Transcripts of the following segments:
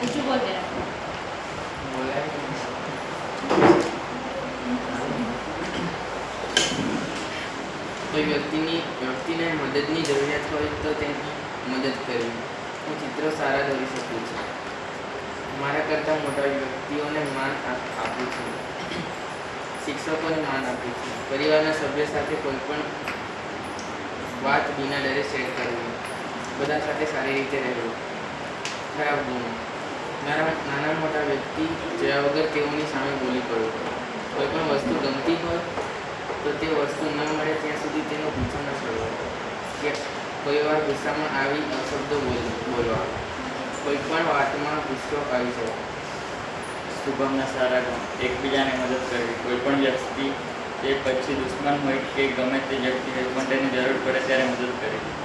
બીજું બોલ જરા. કોઈ વ્યક્તિની વ્યક્તિને મદદની જરૂરિયાત હોય તો તેની મદદ કરવી હું ચિત્રો સારા દોરી શકું છું મારા કરતાં મોટા વ્યક્તિઓને માન આપું છું શિક્ષકોને માન આપું છું પરિવારના સભ્ય સાથે કોઈ પણ વાત વિના ડરે શેર કરવી બધા સાથે સારી રીતે રહેવું ખરાબ ગુણો નાના નાના મોટા વ્યક્તિ જોયા વગર તેઓની સામે બોલી પડવું કોઈ પણ વસ્તુ ગમતી હોય તો તે વસ્તુ ન મળે ત્યાં સુધી તેનો ગુસ્સો ન છોડવો. કે કોઈ વાર ગુસ્સામાં આવી અશબ્દો બોલ, બોલવા. કોઈ પણ વાતમાં ગુસ્સો આવી જાય. શુભમના સારા ગુણ. એકબીજાને મદદ કરવી. કોઈ પણ વ્યક્તિ તે પછી દુશ્મન હોય કે ગમે તે વ્યક્તિ હોય પણ તેની જરૂર પડે ત્યારે મદદ કરવી.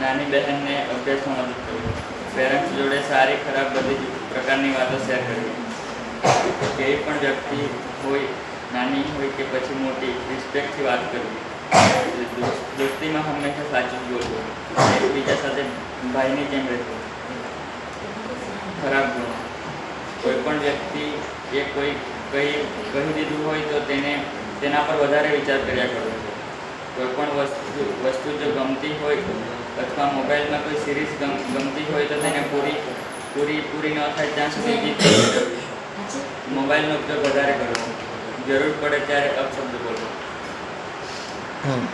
નાની બહેનને અભ્યાસમાં મદદ કરી. પેરેન્ટ્સ જોડે સારી, ખરાબ બધી જ પ્રકારની વાતો શેર કરવી કોઈ પણ વ્યક્તિ હોય, નાની હોય કે પછી મોટી રિસ્પેક્ટથી વાત કરવી દોસ્ત- દોસ્તીમાં હંમેશા સાચું જ બોલવું એકબીજા સાથે ભાઈની જેમ રહેવું? ખરાબ ગુણ કોઈ પણ વ્યક્તિ એ કોઈ કહી કહી દીધું હોય તો તેને, તેના પર વધારે વિચાર કર્યા કરવો કોઈ પણ વસ્તુ વસ્તુ જો ગમતી હોય અથવા મોબાઈલમાં કોઈ સિરીઝ ગમતી હોય તો તેને પૂરી પૂરી પૂરી ન થાય ત્યાં સુધી. મોબાઈલનો ઉપયોગ વધારે કરવો જરૂર પડે ત્યારે અપશબ્દ બોલવો હમ